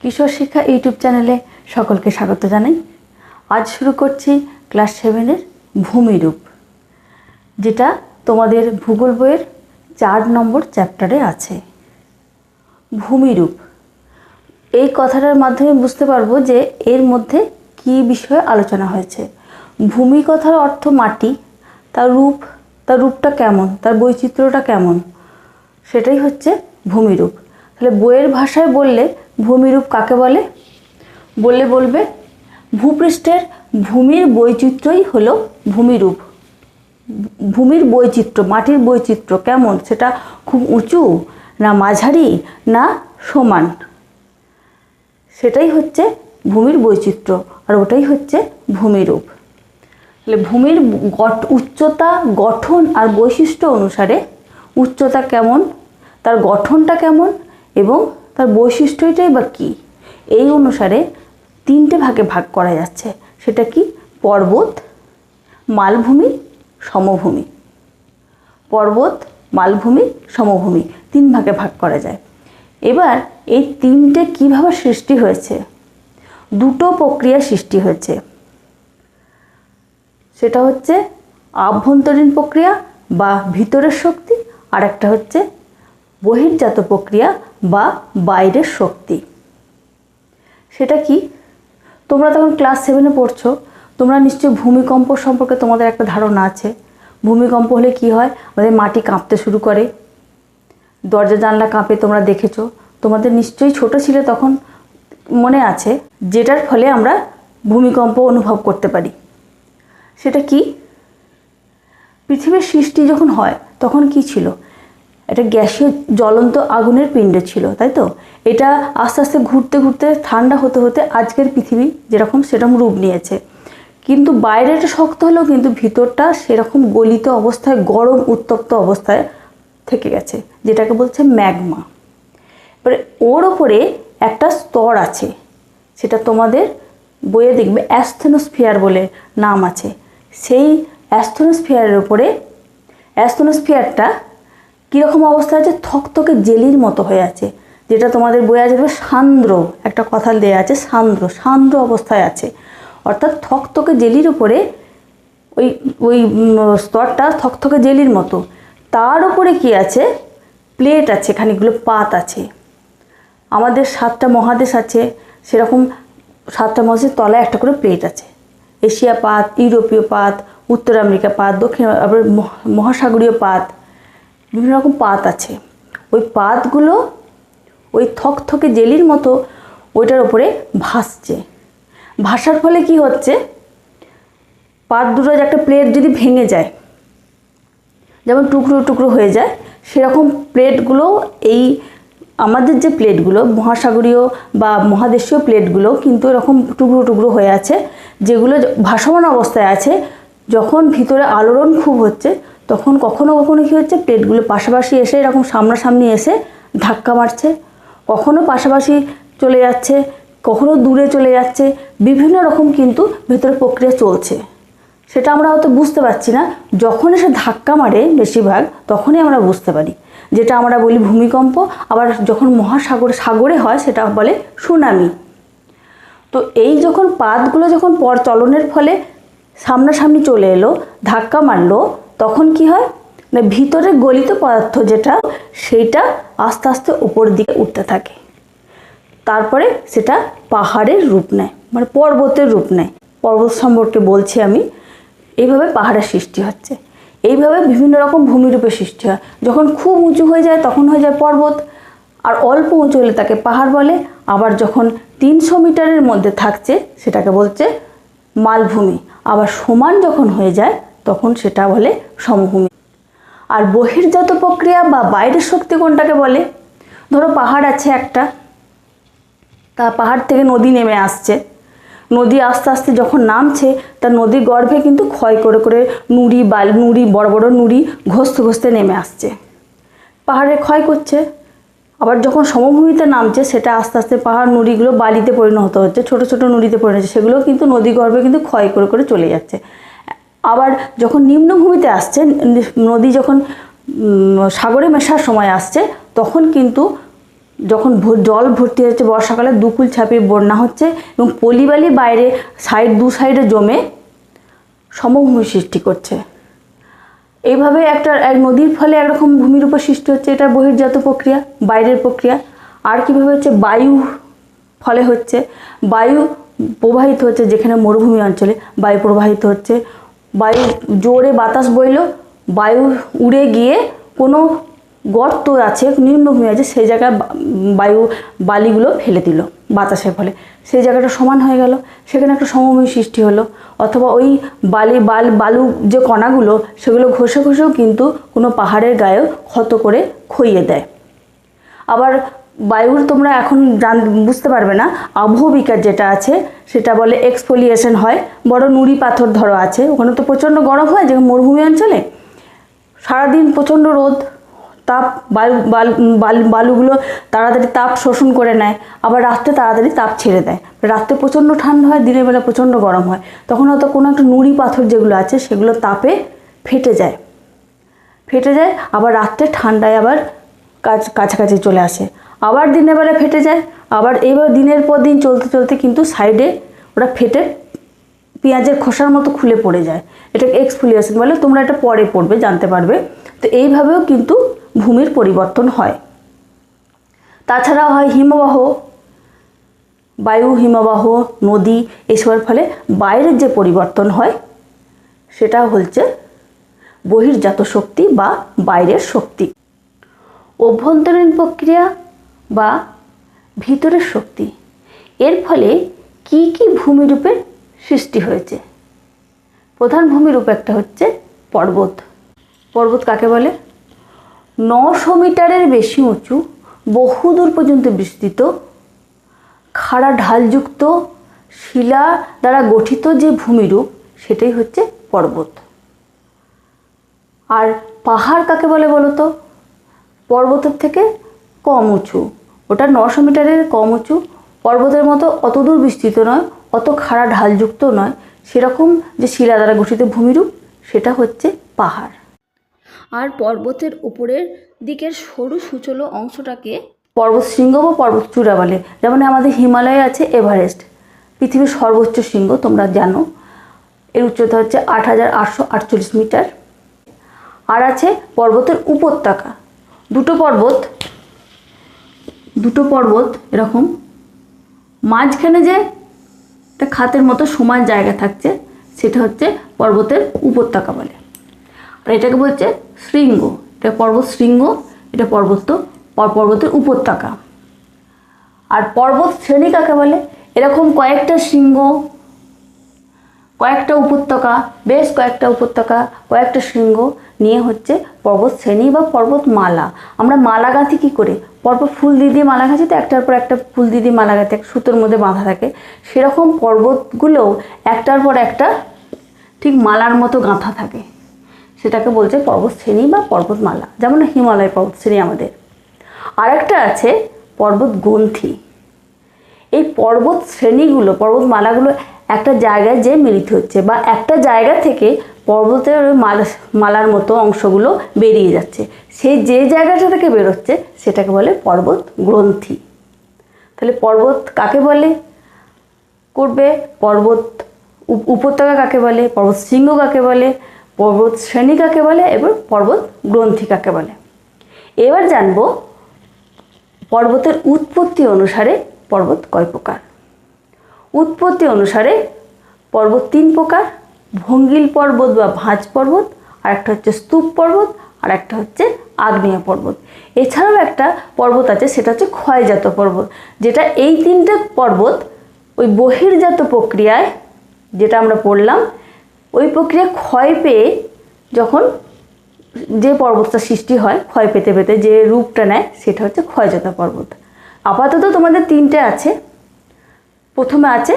কিশোর শিক্ষা ইউটিউব চ্যানেলে সকলকে স্বাগত জানাই। আজ শুরু করছি ক্লাস সেভেনের ভূমিরূপ, যেটা তোমাদের ভূগোল বইয়ের চার নম্বর চ্যাপ্টারে আছে। ভূমিরূপ, এই কথাটার মাধ্যমে বুঝতে পারব যে এর মধ্যে কী বিষয়ে আলোচনা হয়েছে। ভূমি কথার অর্থ মাটি, তার রূপ, তার রূপটা কেমন, তার বৈচিত্র্যটা কেমন, সেটাই হচ্ছে ভূমিরূপ। তাহলে বইয়ের ভাষায় বললে ভূমিরূপ কাকে বলে? বললে বলবে, ভূপৃষ্ঠের ভূমির বৈচিত্র্যই হলো ভূমিরূপ। ভূমির বৈচিত্র্য, মাটির বৈচিত্র্য কেমন? সেটা খুব উঁচু না মাঝারি না সমান? সেটাই হচ্ছে ভূমির বৈচিত্র্য আর ওটাই হচ্ছে ভূমিরূপ। তাহলে ভূমির গঠ, উচ্চতা, গঠন আর বৈশিষ্ট্য অনুসারে উচ্চতা কেমন? তার গঠনটা কেমন? এবং তার বৈশিষ্ট্যটাই বা কী? এই অনুসারে তিনটে ভাগে ভাগ করা যাচ্ছে। সেটা কি? পর্বত, মালভূমি, সমভূমি। পর্বত, মালভূমি, সমভূমি তিন ভাগে ভাগ করা যায়। এবার এই তিনটে কীভাবে সৃষ্টি হয়েছে? দুটো প্রক্রিয়া সৃষ্টি হয়েছে। সেটা হচ্ছে আভ্যন্তরীণ প্রক্রিয়া বা ভিতরের শক্তি আর একটা হচ্ছে বহির্জাত প্রক্রিয়া বা বাইরের শক্তি। সেটা কি? তোমরা তখন ক্লাস সেভেনে পড়ছো, তোমরা নিশ্চয়ই ভূমিকম্প সম্পর্কে তোমাদের একটা ধারণা আছে। ভূমিকম্প হলে কি হয়? আমাদের মাটি কাঁপতে শুরু করে। দরজা জানলা কাঁপে, তোমরা দেখেছ। তোমাদের নিশ্চয়ই ছোট ছিলে তখন মনে আছে, যেটার ফলে আমরা ভূমিকম্প অনুভব করতে পারি। সেটা কি? পৃথিবীর সৃষ্টি যখন হয়, তখন কি ছিল? এটা গ্যাসীয় জ্বলন্ত আগুনের পিণ্ড ছিল, তাই তো? এটা আস্তে আস্তে ঘুরতে ঘুরতে ঠান্ডা হতে হতে আজকের পৃথিবী যেরকম সেরকম রূপ নিয়েছে। কিন্তু বাইরেটা শক্ত হলেও কিন্তু ভিতরটা সেরকম গলিত অবস্থায়, গরম উত্তপ্ত অবস্থায় থেকে গেছে, যেটাকে বলছে ম্যাগমা। এবারে ওর ওপরে একটা স্তর আছে, সেটা তোমাদের বইয়ে দেখবে, অ্যাস্থেনোস্ফিয়ার বলে নাম আছে। সেই অ্যাস্থেনোস্ফিয়ারের ওপরে, অ্যাস্থেনোস্ফিয়ারটা কীরকম অবস্থা আছে? থকথকে জেলির মতো হয়ে আছে। যেটা তোমাদের বইয়ে আছে সান্দ্র। একটা কথা দেয়া আছে, সান্দ্র। সান্দ্র অবস্থায় আছে। অর্থাৎ থকথকে জেলির উপরে ওই ওই স্তরটা থকথকে জেলির মতো। তার উপরে কি আছে? প্লেট আছে, খানিকগুলো পাত আছে। আমাদের সাতটা মহাদেশ আছে। সেরকম সাতটা মহাদেশের তলায় একটা করে প্লেট আছে। এশিয়া পাত, ইউরোপীয় পাত, উত্তর আমেরিকা পাত, দক্ষিণ আবার মহা- মহাসাগরীয় পাত। বিভিন্ন রকম পাত আছে। ওই পাতগুলো ওই থকথকে জেলির মতো ওইটার ওপরে ভাসছে। ভাসার ফলে কি হচ্ছে? পাত দুটো একটা প্লেট যদি ভেঙে যায়, যেমন টুকরো টুকরো হয়ে যায়, সেরকম প্লেটগুলো এই আমাদের যে প্লেটগুলো মহাসাগরীয় বা মহাদেশীয় প্লেটগুলো কিন্তু এরকম টুকরো টুকরো হয়ে আছে, যেগুলো ভাসমান অবস্থায় আছে, যখন ভিতরে আলোড়ন খুব হচ্ছে তখন কখনো কখনো কী হচ্ছে, প্লেটগুলো পাশাপাশি এসে এরকম সামনাসামনি এসে ধাক্কা মারছে। কখনো পাশাপাশি চলে যাচ্ছে, কখনো দূরে চলে যাচ্ছে, বিভিন্ন রকম কিন্তু ভেতরে প্রক্রিয়া চলছে। সেটা আমরা হয়তো বুঝতে পারছি না। যখন এসে ধাক্কা মারে বেশিরভাগ, তখনই আমরা বুঝতে পারি। যেটা আমরা বলি ভূমিকম্প, আবার যখন মহাসাগর, সাগরে হয় সেটা বলে সুনামি। তো এই যখন পাতগুলো যখন পর চলনের ফলে সামনাসামনি চলে এলো, ধাক্কা মারলো তখন কি হয়? না, ভিতরে গলিত পদার্থ যেটা, সেইটা আস্তে আস্তে উপর দিকে উঠতে থাকে। তারপরে সেটা পাহাড়ের রূপ নেয় মানে পর্বতের রূপ নেয়। পর্বত সম্পর্কে বলছি আমি, এইভাবে পাহাড়ের সৃষ্টি হচ্ছে। এইভাবে বিভিন্ন রকম ভূমিরূপের সৃষ্টি হয়। যখন খুব উঁচু হয়ে যায়, তখন হয়ে যায় পর্বত। আর অল্প উঁচু হলে তাকে পাহাড় বলে। আবার যখন তিনশো মিটারের মধ্যে থাকছে, সেটাকে বলছে মালভূমি। আবার সমান যখন হয়ে যায় তখন সেটা বলে সমভূমি। আর বহির্জাত প্রক্রিয়া বা বাইরের শক্তি কোনটাকে বলে? ধরো পাহাড় আছে একটা। তা পাহাড় থেকে নদী নেমে আসছে। নদী আস্তে আস্তে যখন নামছে তা নদীর গর্ভে কিন্তু ক্ষয় করে করে নুড়ি, বাল, নুড়ি, বড় বড় নুড়ি ঘষতে ঘষতে নেমে আসছে। পাহাড়ে ক্ষয় করছে। আবার যখন সমভূমিতে নামছে, সেটা আস্তে আস্তে পাহাড় নুড়িগুলো বালিতে পরিণত হচ্ছে, ছোট ছোট নুড়িতে পরিণত হচ্ছে। সেগুলো কিন্তু নদী গর্ভে কিন্তু ক্ষয় করে করে চলে যাচ্ছে। আবার যখন নিম্নভূমিতে আসছে, নদী যখন সাগরে মেশার সময় আসছে, তখন কিন্তু যখন জল ভর্তি হচ্ছে বর্ষাকালে, দুকুল ছাপিয়ে বন্যা হচ্ছে এবং পলিবালি বাইরে সাইড, দু সাইডে জমে সমভূমি সৃষ্টি করছে। এইভাবে একটা, এক নদীর ফলে একরকম ভূমির উপর সৃষ্টি হচ্ছে, এটা বহির্জাত প্রক্রিয়া, বাইরের প্রক্রিয়া। আর কীভাবে হচ্ছে? বায়ু ফলে হচ্ছে, বায়ু প্রবাহিত হচ্ছে যেখানে মরুভূমি অঞ্চলে, বায়ু প্রবাহিত হচ্ছে। বায়ু জোরে বাতাস বইল, বায়ু উড়ে গিয়ে কোনো গর্ত আছে, নিম্নভূমি আছে, সেই জায়গায় বায়ু বালিগুলো ফেলে দিল বাতাসের ফলে। সেই জায়গাটা সমান হয়ে গেল। সেখানে একটা সমভূমি সৃষ্টি হলো। অথবা ওই বালি, বাল, বালু যে কণাগুলো, সেগুলো ঘষে ঘষেও কিন্তু কোনো পাহাড়ের গায়েও ক্ষত করে খইয়ে দেয়। আবার বায়ুর তোমরা এখন জান বুঝতে পারবে না। আবহবিকার যেটা আছে, সেটা বলে এক্সফোলিয়েশন হয়। বড় নুড়ি পাথর ধরো আছে। ওখানে তো প্রচণ্ড গরম হয়, যে মরুভূমি অঞ্চলে। সারাদিন প্রচণ্ড রোদ, তাপ বায়ু বাল বাল- বালুগুলো তাড়াতাড়ি তাপ শোষণ করে নেয়। আবার রাত্রে তাড়াতাড়ি তাপ ছেড়ে দেয়। রাত্রে প্রচণ্ড ঠান্ডা হয়, দিনের বেলা প্রচণ্ড গরম হয়। তখন হয়তো কোনো একটা নুড়ি পাথর যেগুলো আছে, সেগুলো তাপে ফেটে যায়। ফেটে যায়, আবার রাত্রে ঠান্ডায় আবার কাছ, কাছাকাছি চলে আসে। আবার দিনের বেলা ফেটে যায়, আবার এইবার দিনের পর দিন চলতে চলতে কিন্তু সাইডে ওরা ফেটে পেঁয়াজের খোসার মতো খুলে পড়ে যায়। এটাকে এক্সফুলিয়েশন বলে, তোমরা এটা পরে পড়বে, জানতে পারবে। তো এইভাবেও কিন্তু ভূমির পরিবর্তন হয়। তাছাড়া হয় হিমবাহ, বায়ু হিমবাহ, নদী এসবের ফলে বাইরের যে পরিবর্তন হয়, সেটা হচ্ছে বহির্জাত শক্তি বা বাইরের শক্তি। অভ্যন্তরীণ প্রক্রিয়া বা ভিতরের শক্তি। এর ফলে কি কি ভূমিরূপের সৃষ্টি হয়েছে? প্রধান ভূমিরূপ একটা হচ্ছে পর্বত। পর্বত কাকে বলে? নশো মিটারের বেশি উঁচু, বহুদূর পর্যন্ত বিস্তৃত, খাড়া ঢালযুক্ত, শিলা দ্বারা গঠিত যে ভূমিরূপ, সেটাই হচ্ছে পর্বত। আর পাহাড় কাকে বলে বলো তো পর্বতের থেকে কম উঁচু। ওটা নশো মিটারের কম উঁচু। পর্বতের মতো অত দূর বিস্তৃত নয় অত খাড়া ঢালযুক্ত নয়। সেরকম যে শিলা দ্বারা গঠিত ভূমিরূপ সেটা হচ্ছে পাহাড়। আর পর্বতের উপরের দিকের সরু সুচলো অংশটাকে পর্বত শৃঙ্গ বা পর্বত চূড়া বলে যেমন আমাদের হিমালয়ে আছে এভারেস্ট। পৃথিবীর সর্বোচ্চ শৃঙ্গ তোমরা জানো। এর উচ্চতা হচ্ছে আট হাজার আটশো আটচল্লিশ মিটার। আর আছে পর্বতের উপত্যকা। দুটো পর্বত। দুটো পর্বত, এরকম। মাঝখানে যে একটা খাতের মতো সমান জায়গা থাকছে, সেটা হচ্ছে পর্বতের উপত্যকা বলে। আর এটাকে বলছে শৃঙ্গ। এটা পর্বত শৃঙ্গ, এটা পর্বত পর- পর্বতের উপত্যকা। আর পর্বত শ্রেণি কাকে বলে? এরকম কয়েকটা শৃঙ্গ কয়েকটা উপত্যকা, বেশ কয়েকটা উপত্যকা, কয়েকটা শৃঙ্গ নিয়ে হচ্ছে পর্বত শ্রেণি বা পর্বতমালা। আমরা মালা গাঁথি কী করে? পর্বত ফুল দিয়ে দিয়ে মালা গাঁথি তো একটার পর একটা ফুল দিয়ে দিয়ে মালা গাঁথি, এক সুতোর মধ্যে বাঁধা থাকে। সেরকম পর্বতগুলোও একটার পর একটা ঠিক মালার মতো গাঁথা থাকে। সেটাকে বলছে পর্বত শ্রেণি বা পর্বতমালা। যেমন হিমালয় পর্বত শ্রেণি আমাদের। আরেকটা আছে পর্বত গ্রন্থি এই পর্বত শ্রেণীগুলো পর্বতমালাগুলো একটা জায়গায় যে মিলিত হচ্ছে বা একটা জায়গা থেকে পর্বতের মালা, মালার মতো অংশগুলো বেরিয়ে যাচ্ছে। সেই যে জায়গাটা থেকে বেরোচ্ছে, সেটাকে বলে পর্বত গ্রন্থি। তাহলে পর্বত কাকে বলে? করবে পর্বত উপ- উপত্যকা কাকে বলে? পর্বত শৃঙ্গ কাকে বলে? পর্বত শ্রেণি কাকে বলে? এবং পর্বত গ্রন্থি কাকে বলে? এবার জানব পর্বতের উৎপত্তি অনুসারে পর্বত কয় প্রকার? উৎপত্তি অনুসারে পর্বত তিন প্রকার, ভঙ্গিল পর্বত বা ভাঁজ পর্বত আর একটা হচ্ছে স্তূপ পর্বত আর একটা হচ্ছে আগ্নেয় পর্বত। এছাড়াও একটা পর্বত আছে, সেটা হচ্ছে ক্ষয়জাত পর্বত, যেটা এই তিনটে পর্বত ওই বহির্জাত প্রক্রিয়ায় যেটা আমরা পড়লাম, ওই প্রক্রিয়া ক্ষয় পেয়ে যখন যে পর্বতটা সৃষ্টি হয়, ক্ষয় পেতে পেতে যে রূপটা নেয়, সেটা হচ্ছে ক্ষয়জাত পর্বত। আপাতত তোমাদের তিনটে আছে। প্রথমে আছে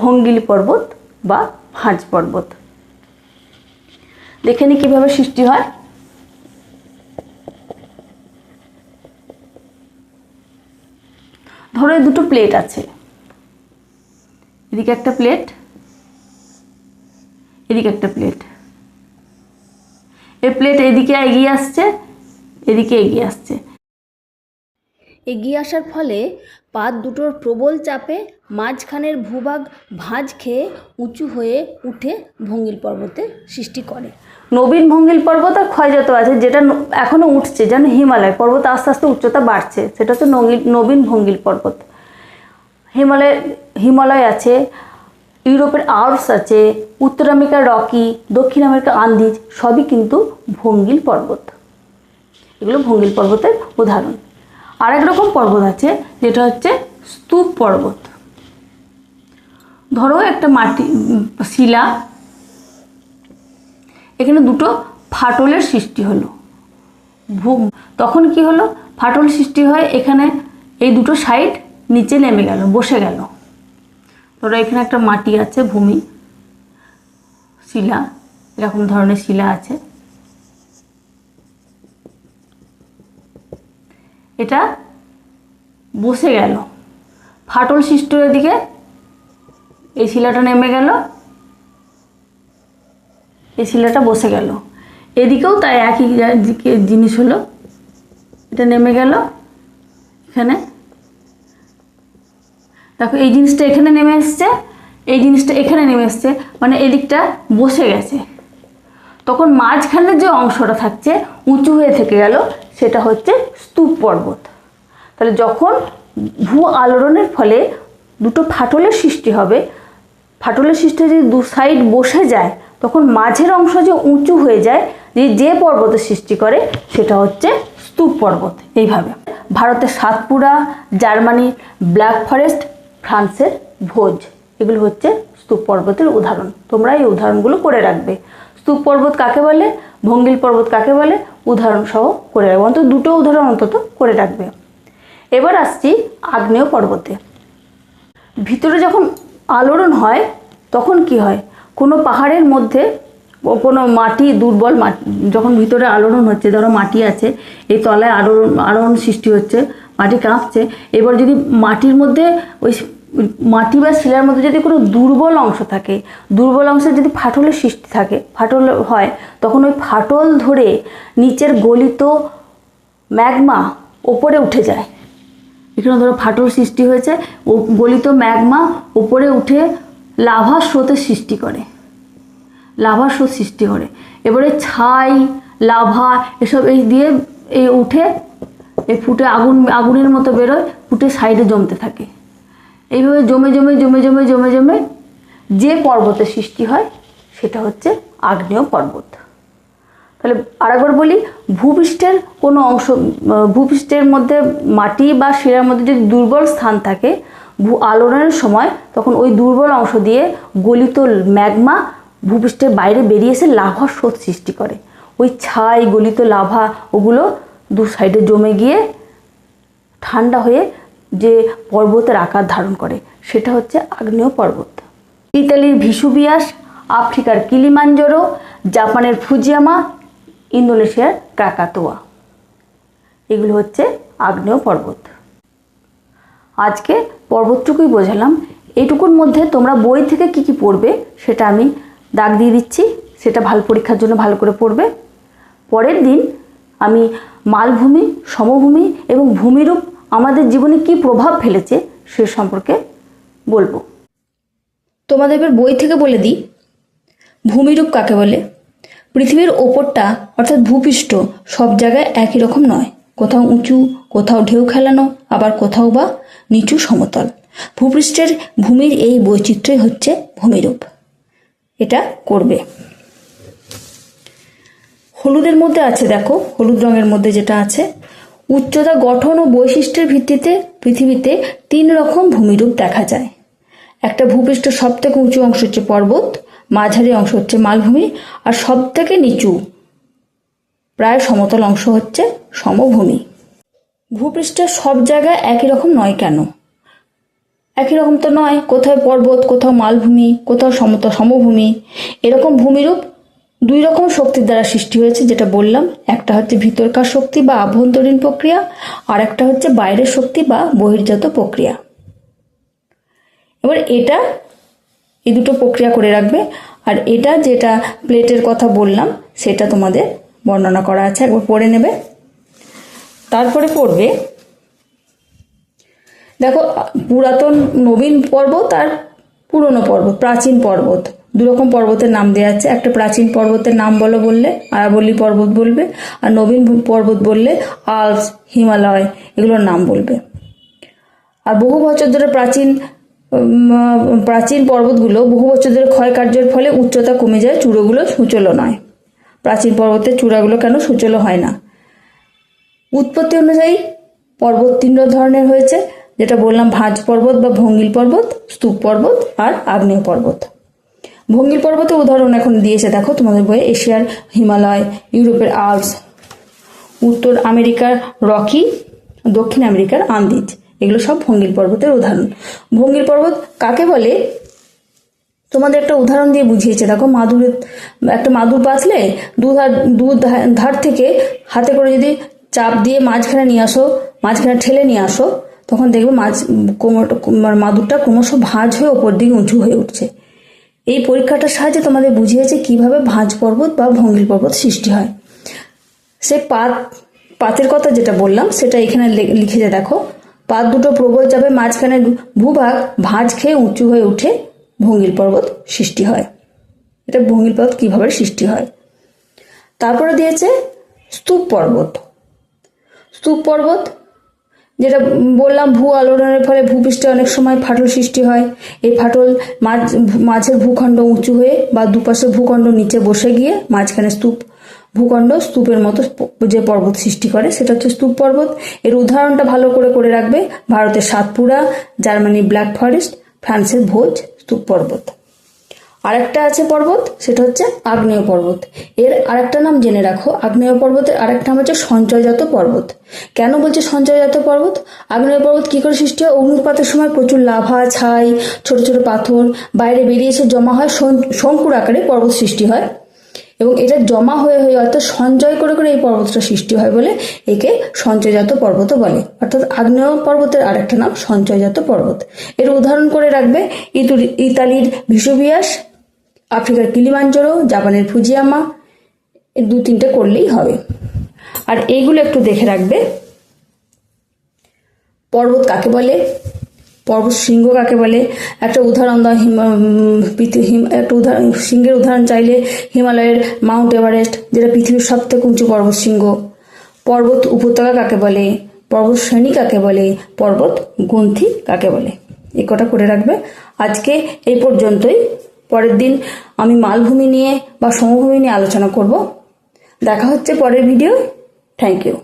ভঙ্গিল পর্বত বা ভাঁজ পর্বত। দেখে নি কীভাবে সৃষ্টি হয়। ধরো দুটো প্লেট আছে। এদিকে একটা প্লেট, এদিকে একটা প্লেট। এই প্লেট এদিকে এগিয়ে আসছে, এদিকে এগিয়ে আসছে। এগিয়ে আসার ফলে পাত দুটোর প্রবল চাপে মাঝখানের ভূভাগ ভাঁজ খেয়ে উঁচু হয়ে উঠে ভঙ্গিল পর্বতে সৃষ্টি করে। নবীন ভঙ্গিল পর্বত আর ক্ষয়জাত আছে, যেটা এখনও উঠছে, যেন হিমালয় পর্বত আস্তে আস্তে উচ্চতা বাড়ছে, সেটা হচ্ছে নবীন ভঙ্গিল পর্বত। হিমালয় হিমালয় আছে, ইউরোপের আল্পস আছে, উত্তর আমেরিকার রকি, দক্ষিণ আমেরিকার আন্দিজ, সবই কিন্তু ভঙ্গিল পর্বত। এগুলো ভঙ্গিল পর্বতের উদাহরণ। আরেক রকম পর্বত আছে, যেটা হচ্ছে স্তূপ পর্বত। ধরো একটা মাটি শিলা। এখানে দুটো ফাটলের সৃষ্টি হলো। ভূম তখন কি হলো? ফাটল সৃষ্টি হয় এখানে, এই দুটো সাইড নিচে নেমে গেল, বসে গেল। ধরো এখানে একটা মাটি আছে, ভূমি, শিলা, এরকম ধরনের শিলা আছে। এটা বসে গেল। ফাটল সৃষ্টি হয়ে দিকে এই শিলাটা নেমে গেল। এই শিলাটা বসে গেল। এদিকেও তাই একই জিনিস হলো। এটা নেমে গেল এখানে। দেখো, এই জিনিসটা এখানে নেমে এসছে, এই জিনিসটা এখানে নেমে এসছে মানে এদিকটা বসে গেছে। তখন মাঝখানের যে অংশটা থাকছে, উঁচু হয়ে থেকে গেল সেটা হচ্ছে স্তূপ পর্বত। তাহলে যখন ভূ আলোড়নের ফলে দুটো ফাটলের সৃষ্টি হবে, ফাটলের সৃষ্টি যদি দু সাইড বসে যায়, তখন মাঝের অংশ যে উঁচু হয়ে যায়, যে যে পর্বতের সৃষ্টি করে, সেটা হচ্ছে স্তূপ পর্বত। এইভাবে। ভারতের সাতপুরা জার্মানির ব্ল্যাক ফরেস্ট, ফ্রান্সের ভোজ, এগুলো হচ্ছে স্তূপ পর্বতের উদাহরণ। তোমরা এই উদাহরণগুলো করে রাখবে। স্তূপ পর্বত কাকে বলে? ভঙ্গিল পর্বত কাকে বলে? উদাহরণ সহ করে রাখবে। অন্তত দুটো উদাহরণ অন্তত করে রাখবে। এবার আসছি আগ্নেয় পর্বতে। ভিতরে যখন আলোড়ন হয়, তখন কি হয়? কোনো পাহাড়ের মধ্যে কোনো মাটি দুর্বল মাটি যখন ভিতরে আলোড়ন হচ্ছে, ধরো মাটি আছে, এই তলায় আলোড়ন আলোড়ন সৃষ্টি হচ্ছে, মাটি কাঁপছে, এবার যদি মাটির মধ্যে ওই মাটি বা শিলার মধ্যে যদি কোনো দুর্বল অংশ থাকে, দুর্বল অংশে যদি ফাটলের সৃষ্টি থাকে, ফাটল হয়, তখন ওই ফাটল ধরে নিচের গলিত ম্যাগমা ওপরে উঠে যায়। এখানে ধরো ফাটল সৃষ্টি হয়েছে, ও গলিত ম্যাগমা উপরে উঠে লাভা স্রোতের সৃষ্টি করে। লাভা স্রোত সৃষ্টি করে। এবারে ছাই, লাভা এসব এই দিয়ে এই উঠে এই ফুটে আগুন, আগুনের মতো বেরোয়, ফুটে সাইডে জমতে থাকে। এইভাবে জমে জমে জমে জমে জমে জমে যে পর্বতের সৃষ্টি হয়, সেটা হচ্ছে আগ্নেয় পর্বত। তাহলে আরেকবার বলি, ভূপৃষ্ঠের কোনো অংশ ভূপৃষ্ঠের মধ্যে মাটি বা শিলার মধ্যে যদি দুর্বল স্থান থাকে, ভূ আলোড়নের সময় তখন ওই দুর্বল অংশ দিয়ে গলিত ম্যাগমা ভূপৃষ্ঠের বাইরে বেরিয়ে এসে লাভা স্রোত সৃষ্টি করে। ওই ছাই, গলিত লাভা ওগুলো দু সাইডে জমে গিয়ে ঠান্ডা হয়ে যে পর্বতের আকার ধারণ করে, সেটা হচ্ছে আগ্নেয় পর্বত। ইতালির ভিসুবিয়াস আফ্রিকার কিলিমাঞ্জরো, জাপানের ফুজিয়ামা, ইন্দোনেশিয়ার ক্রাকাতোয়া। এগুলো হচ্ছে আগ্নেয় পর্বত। আজকে পর্বতটুকুই বোঝালাম। এটুকুর মধ্যে তোমরা বই থেকে কি কি পড়বে, সেটা আমি দাগ দিয়ে দিচ্ছি। সেটা ভালো পরীক্ষার জন্য ভালো করে পড়বে। পরের দিন আমি মালভূমি, সমভূমি এবং ভূমিরূপ আমাদের জীবনে কি প্রভাব ফেলেছে সে সম্পর্কে বলব। তোমাদের এবার বই থেকে বলে দিই। ভূমিরূপ কাকে বলে? পৃথিবীর ওপরটা, অর্থাৎ ভূপৃষ্ঠ, সব জায়গায় একই রকম নয়। কোথাও উঁচু, কোথাও ঢেউ খেলানো, আবার কোথাও বা নিচু সমতল। ভূপৃষ্ঠের ভূমির এই বৈচিত্র্যই হচ্ছে ভূমিরূপ। এটা করবে। হলুদের মধ্যে আছে, দেখো, হলুদ রঙের মধ্যে যেটা আছে উচ্চতা, গঠন ও বৈশিষ্ট্যের ভিত্তিতে পৃথিবীতে তিন রকম ভূমিরূপ দেখা যায়। একটা ভূপৃষ্ঠ সব থেকে উঁচু অংশ হচ্ছে পর্বত, মাঝারি অংশ হচ্ছে মালভূমি, আর সব থেকে নিচু প্রায় সমতল অংশ হচ্ছে সমভূমি। ভূপৃষ্ঠের সব জায়গায় একই রকম নয় কেন? একই রকম তো নয়, কোথায় পর্বত, কোথাও মালভূমি, কোথাও সমতল সমভূমি। এরকম ভূমিরূপ দুই রকম শক্তির দ্বারা সৃষ্টি হয়েছে, যেটা বললাম। একটা হচ্ছে ভিতরকার শক্তি বা আভ্যন্তরীণ প্রক্রিয়া, আর একটা হচ্ছে বাইরের শক্তি বা বহির্জাত প্রক্রিয়া। এবার এটা, এই দুটো প্রক্রিয়া করে রাখবে। আর এটা যেটা প্লেটের কথা বললাম, সেটা তোমাদের বর্ণনা করা আছে, একবার পড়ে নেবে। তারপরে পড়বে, দেখো, পুরাতন নবীন পর্বত আর পুরনো পর্বত, প্রাচীন পর্বত। দুরকম পর্বতের নাম দেওয়া আছে। একটা প্রাচীন পর্বতের নাম বলো বললে, আরাবল্লী পর্বত বলবে, আর নবীন পর্বত বললে আলস, হিমালয়, এগুলোর নাম বলবে। আর বহু বছর ধরে প্রাচীন প্রাচীন পর্বতগুলো বহু বছর ধরে ক্ষয়কার্যের ফলে উচ্চতা কমে যায়, চূড়োগুলো সুচলো নয়। প্রাচীন পর্বতের চূড়াগুলো কেন সুচলো হয় না? উৎপত্তি অনুযায়ী পর্বত তিন ধরনের হয়েছে, যেটা বললাম ভাঁজ পর্বত বা ভঙ্গিল পর্বত, স্তূপ পর্বত আর আগ্নেয় পর্বত। ভঙ্গিল পর্বতের উদাহরণ এখন দিয়েছে, দেখো তোমাদের বইয়ে, এশিয়ার হিমালয়, ইউরোপের আল্পস, উত্তর আমেরিকার রকি, দক্ষিণ আমেরিকার আন্দিজ, এগুলো সব ভঙ্গিল পর্বতের উদাহরণ। ভঙ্গিল পর্বত কাকে বলে? তোমাদের একটা উদাহরণ দিয়ে বুঝিয়েছে, দেখো মাদুরের একটা মাদুর পাতলে দু ধার দু ধার থেকে হাতে করে যদি চাপ দিয়ে মাঝখানে নিয়ে আসো, মাঝখানে ঠেলে নিয়ে আসো, তখন দেখবে মাছ কোমর, মাদুরটা ক্রমশ ভাঁজ হয়ে ওপর দিকে উঁচু হয়ে উঠছে। এই পরীক্ষাটার সাহায্যে তোমাদের বুঝিয়েছে কীভাবে ভাঁজ পর্বত বা ভঙ্গিল পর্বত সৃষ্টি হয়। সে পাত, পাতের কথা যেটা বললাম, সেটা এখানে লিখেছে দেখো। পাত দুটো প্রবল যাবে মাঝখানে ভূভাগ ভাঁজ খেয়ে উঁচু হয়ে উঠে ভঙ্গিল পর্বত সৃষ্টি হয়। এটা ভঙ্গিল পর্বত কীভাবে সৃষ্টি হয়? তারপরে দিয়েছে স্তূপ পর্বত। স্তূপ পর্বত যেটা বললাম ভূ আলোড়নের ফলে ভূপৃষ্ঠে অনেক সময় ফাটল সৃষ্টি হয়। এই ফাটল মাঝ, মাঝের ভূখণ্ড উঁচু হয়ে বা দুপাশে ভূখণ্ড নিচে বসে গিয়ে মাঝখানে স্তূপ, ভূখণ্ড স্তূপের মতো যে পর্বত সৃষ্টি করে সেটা হচ্ছে স্তূপ পর্বত। এর উদাহরণটা ভালো করে করে রাখবে ভারতের সাতপুরা জার্মানি ব্ল্যাক ফরেস্ট, ফ্রান্সের ভোজ স্তূপ পর্বত। আরেকটা আছে পর্বত, সেটা হচ্ছে আগ্নেয় পর্বত। এর আরেকটা নাম জেনে রাখো, আগ্নেয় পর্বতের আরেকটা নাম হচ্ছে সঞ্চয়জাত পর্বত। কেন বলছে সঞ্চয়জাত পর্বত? আগ্নেয় পর্বত কি করে সৃষ্টি হয়? অগ্নুৎপাতের সময় প্রচুর লাভা ছাই, ছোট ছোট পাথর, বাইরে বেরিয়ে এসে জমা হয় শঙ্কুর আকারে পর্বত সৃষ্টি হয়। এবং এটা জমা হয়ে হয়ে অর্থাৎ সঞ্চয় করে করে এই পর্বতটা সৃষ্টি হয় বলে একে সঞ্চয়জাত পর্বত বলে। অর্থাৎ আগ্নেয় পর্বতের আরেকটা নাম সঞ্চয়জাত পর্বত। এর উদাহরণ করে রাখবে ইতালির ভিসুভিয়াস আফ্রিকার কিলিমাঞ্জারো, জাপানের ফুজিয়ামা দু তিনটে করলেই হবে। আর এইগুলো একটু দেখে রাখবে। পর্বত কাকে বলে? পর্বত শৃঙ্গ কাকে বলে? একটা উদাহরণ দাও একটা উদাহরণ, শৃঙ্গের উদাহরণ চাইলে হিমালয়ের মাউন্ট এভারেস্ট, যেটা পৃথিবীর সব থেকে উঁচু পর্বত শৃঙ্গ। পর্বত উপত্যকা কাকে বলে? পর্বত শ্রেণি কাকে বলে? পর্বত গ্রন্থি কাকে বলে? এ কটা করে রাখবে। আজকে এই পর্যন্তই। পরের দিন আমি মালভূমি নিয়ে বা সমভূমি নিয়ে আলোচনা করব। দেখা হচ্ছে পরের ভিডিও থ্যাংক ইউ